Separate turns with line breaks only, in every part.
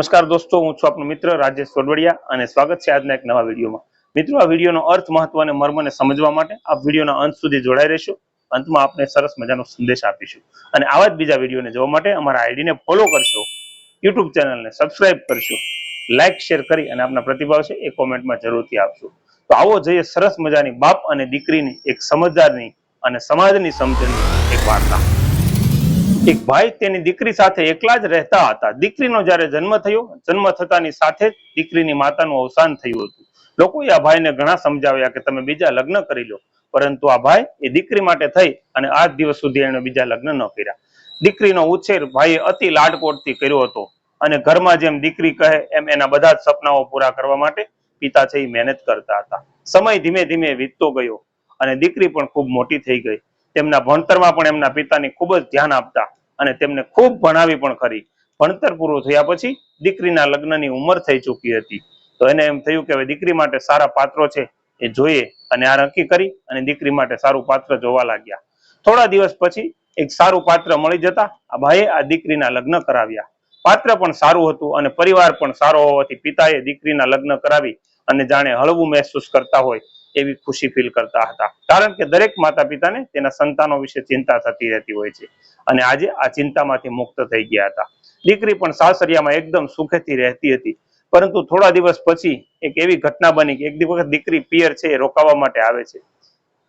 નમસ્કાર દોસ્તો, હું છું આપનો મિત્ર રાજેશ સોડવડિયા અને સ્વાગત છે આજના એક નવા વિડીયોમાં. મિત્રો, આ વિડીયોનો અર્થ, મહત્વ અને મર્મને સમજવા માટે આ વિડીયોના અંત સુધી જોડાઈ રહેશો. અંતમાં આપને સરસ મજાનો સંદેશ આપીશું. અને આવા જ બીજા વિડીયોને જોવા માટે અમારા આઈડીને ફોલો કરશો, યુટ્યુબ ચેનલને સબસ્ક્રાઇબ કરશો લાઇક શેર કરી અને આપના પ્રતિભાવ છે એ કોમેન્ટમાં જરૂરથી આપશો. તો આવો જોઈએ સરસ મજાની બાપ અને દીકરીની, એક સમજદારની અને સમાજની સમજણની એક વાર્તા. એક ભાઈ તેની દીકરી સાથે એકલા જ રહેતા હતા. દીકરીનો જ્યારે જન્મ થયો, જન્મ થતાની સાથે દીકરીની માતાનું અવસાન થયું હતું. લોકોએ આ ભાઈને ઘણા સમજાવ્યા કે તમે બીજા લગ્ન કરી લો. પરંતુ આ ભાઈ એ દીકરી માટે થઈ અને આજ દિવસ સુધી એને બીજા લગ્ન ન કર્યા. દીકરીનો ઉછેર ભાઈએ અતિ લાડકોટથી કર્યો હતો અને ઘરમાં જેમ દીકરી કહે, એમ એના બધા જ સપનાઓ પૂરા કરવા માટે પિતા છે એ મહેનત કરતા હતા. સમય ધીમે ધીમે વીતતો ગયો અને દીકરી પણ ખૂબ મોટી થઈ ગઈ. તેમના ભણતરમાં પણ એમના પિતાની ખૂબ જ ધ્યાન આપતા અને તેમને ખૂબ ભણાવી પણ ખરી. ભણતર પૂરું થયા પછી દીકરીના લગ્નની ઉંમર થઈ ચૂકી હતી. તો એને એમ થયું કે હવે દીકરી માટે સારા પાત્રો છે એ જોઈએ અને આ નક્કી કરી અને દીકરી માટે સારું પાત્ર જોવા લાગ્યા. થોડા દિવસ પછી એક સારું પાત્ર મળી જતા આ ભાઈએ આ દીકરીના લગ્ન કરાવ્યા. પાત્ર પણ સારું હતું અને પરિવાર પણ સારો હોવાથી પિતાએ દીકરીના લગ્ન કરાવી અને જાણે હળવું મહેસૂસ કરતા હોય એવી ખુશી ફીલ કરતા હતા. કારણ કે દરેક માતા પિતાને તેના સંતાનો વિશે ચિંતા થતી રહેતી હોય છે. અને આજે આ ચિંતામાંથી મુક્ત થઈ ગયા હતા. દીકરી પણ સાસરિયામાં એકદમ સુખેથી રહેતી હતી. પરંતુ થોડા દિવસ પછી એક એવી ઘટના બની કે એક દિવસ દીકરી પિયર છે એ રોકાવા માટે આવે છે.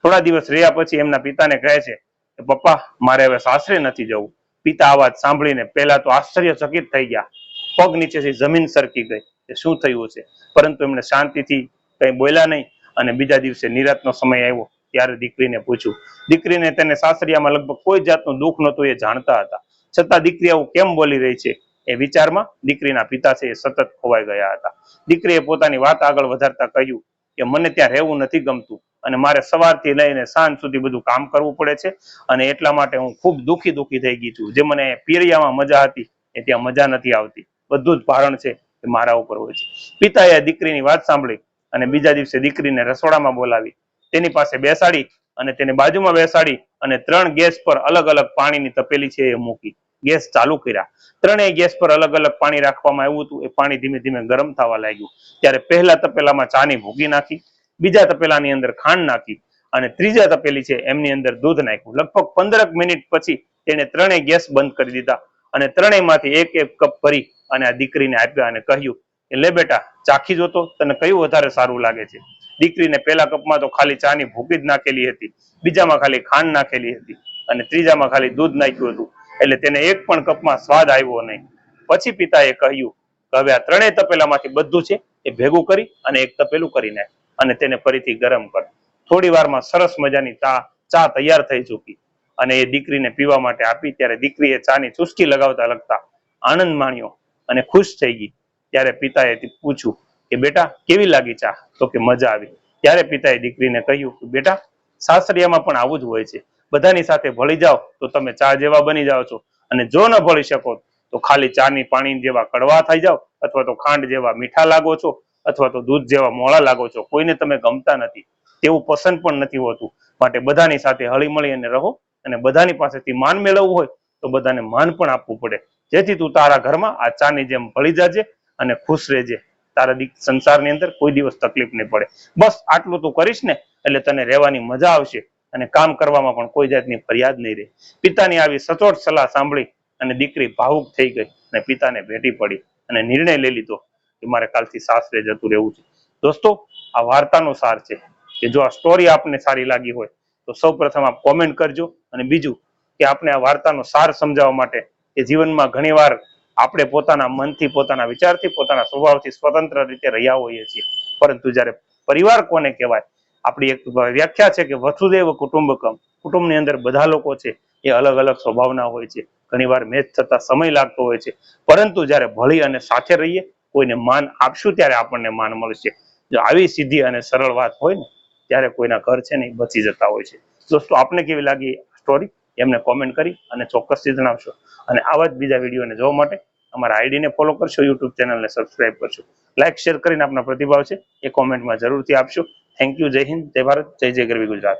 થોડા દિવસ રહ્યા પછી એમના પિતાને કહે છે કે, પપ્પા, મારે હવે સાસરે નથી જવું. પિતા આ વાત સાંભળીને પહેલા તો આશ્ચર્યચકિત થઈ ગયા. પગ નીચેથી જમીન સરકી ગઈ. શું થયું છે? પરંતુ એમને શાંતિથી કંઈ બોલ્યા નહીં. અને બીજા દિવસે નિરાતનો સમય આવ્યો ત્યારે દીકરીને પૂછ્યું, દીકરીને તેને સાસરિયામાં લગભગ કોઈ જાતનું દુઃખ નહોતું એ જાણતા હતા. છતાં દીકરી આવું કેમ બોલી રહી છે? એ વિચારમાં દીકરીના પિતા છે એ સતત ખોવાઈ ગયા હતા. દીકરીએ પોતાની વાત આગળ વધારતા કહ્યું કે, મને ત્યાં રહેવું નથી ગમતું અને મારે સવારથી લઈને સાંજ સુધી બધું કામ કરવું પડે છે અને એટલા માટે હું ખૂબ દુઃખી દુઃખી થઈ ગઈ છું. જે મને પીરિયામાં મજા હતી એ ત્યાં મજા નથી આવતી. બધું જ ભારણ છે એ મારા ઉપર હોય છે. પિતાએ દીકરીની વાત સાંભળી અને બીજા દિવસે દીકરીને રસોડામાં બોલાવી. તેની પાસે બેસાડી અને તેને બાજુમાં બેસાડી અને ત્રણ ગેસ પર અલગ અલગ પાણીની તપેલી છે એ મૂકી. ગેસ ચાલુ કર્યા. ત્રણેય ગેસ પર અલગ અલગ પાણી રાખવામાં આવ્યું હતું. એ પાણી ધીમે ધીમે ગરમ થવા લાગ્યું. ત્યારે પહેલા તપેલામાં ચાની ભૂકી નાખી, બીજા તપેલાની અંદર ખાંડ નાખી અને ત્રીજા તપેલી છે એમની અંદર દૂધ નાખ્યું. લગભગ પંદરક મિનિટ પછી તેને ત્રણેય ગેસ બંધ કરી દીધા અને ત્રણેયમાંથી એક એક કપ ભરી અને આ દીકરીને આપ્યા અને કહ્યું કે બેટા, ચાખી જોતો તને કયું વધારે સારું લાગે છે? દીકરીને પહેલા કપમાં તો ખાલી ચાની ભૂકી જ નાખેલી હતી, બીજામાં ખાલી ખાંડ નાખેલી હતી અને ત્રીજામાં ખાલી દૂધ નાખ્યું હતું. એટલે તેને એક પણ કપમાં સ્વાદ આવ્યો નહીં. પછી પિતાએ કહ્યું કે હવે આ ત્રણેય તપેલામાંથી બધું છે એ ભેગું કરી અને એક તપેલું કરી નાખ અને તેને ફરીથી ગરમ કર. થોડી વારમાં સરસ મજાની ચા ચા તૈયાર થઈ ચૂકી અને એ દીકરીને પીવા માટે આપી ત્યારે દીકરીએ ચાની ચુસ્કી લગાવતા લગતા આનંદ માણ્યો અને ખુશ થઈ ગઈ. ત્યારે પિતાએ પૂછ્યું કે, બેટા, કેવી લાગી ચા? તો કે, મજા આવી. ત્યારે પિતાએ દીકરીને કહ્યું કે, બેટા, સાસરિયામાં પણ આવું જ હોય છે. બધાની સાથે ભળી જાઓ તો તમે ચા જેવા બની જાઓ છો. અને જો ન ભળી શકો તો ખાલી ચાની પાણી જેવા કડવા થઈ જાઓ અથવા તો ખાંડ જેવા મીઠા લાગો છો અથવા તો દૂધ જેવા મોળા લાગો છો. કોઈને તમે ગમતા નથી. તેવું પસંદ પણ નથી હોતું. માટે બધાની સાથે હળીમળી અને રહો. અને બધાની પાસેથી માન મેળવવું હોય તો બધાને માન પણ આપવું પડે. જેથી તું તારા ઘરમાં આ ચાની જેમ ભળી જાજે અને ખુશ રહેજે. તારા સંસારની અંદર કોઈ દિવસ તકલીફ નહીં પડે. બસ આટલું તું કરીશ ને, એટલે તને રહેવાની મજા આવશે અને કામ કરવામાં પણ કોઈ જાતની ફરિયાદ નહીં રહે. પિતાની આવી સચોટ સલાહ સાંભળી અને દીકરી ભાવુક થઈ ગઈ અને પિતાને ભેટી પડી અને નિર્ણય લઈ લીધો કે મારે કાલથી સાસરે જતું રહેવું છે. દોસ્તો, આ વાર્તાનો સાર છે કે જો આ સ્ટોરી આપને સારી લાગી હોય, તો સૌ પ્રથમ આપ કોમેન્ટ કરજો અને બીજું કે આપણે આ વાર્તાનો સાર સમજાવવા માટે કે જીવનમાં ઘણીવાર આપણે પોતાના મનથી, પોતાના વિચારથી, પોતાના સ્વભાવથી સ્વતંત્ર રીતે રહ્યા હોઈએ છીએ. પરંતુ જ્યારે પરિવાર કોને કહેવાય, આપણી એક વ્યાખ્યા છે કે વસુદેવ કુટુંબકમ. કુટુંબની અંદર બધા લોકો છે, એ અલગ અલગ સ્વભાવના હોય છે. ઘણીવાર મેચ થતા સમય લાગતો હોય છે. પરંતુ જ્યારે ભળી અને સાથે રહીએ, કોઈને માન આપશું ત્યારે આપણને માન મળશે. જો આવી સીધી અને સરળ વાત હોય ને, ત્યારે કોઈના ઘર છે ને બચી જતા હોય છે. દોસ્તો, આપને કેવી લાગી સ્ટોરી એમને કોમેન્ટ કરી અને ચોક્કસથી જણાવશો. અને આવા જ બીજા વિડીયોને જોવા માટે અમારા આઈડીને ફોલો કરશો યુટ્યુબ ચેનલને સબસ્ક્રાઇબ કરશો. લાઇક શેર કરીને આપના પ્રતિભાવ છે એ કોમેન્ટમાં જરૂરથી આપશો. થેન્ક યુ જય હિન્દ, જય ભારત, જય જય ગરવી ગુજરાત.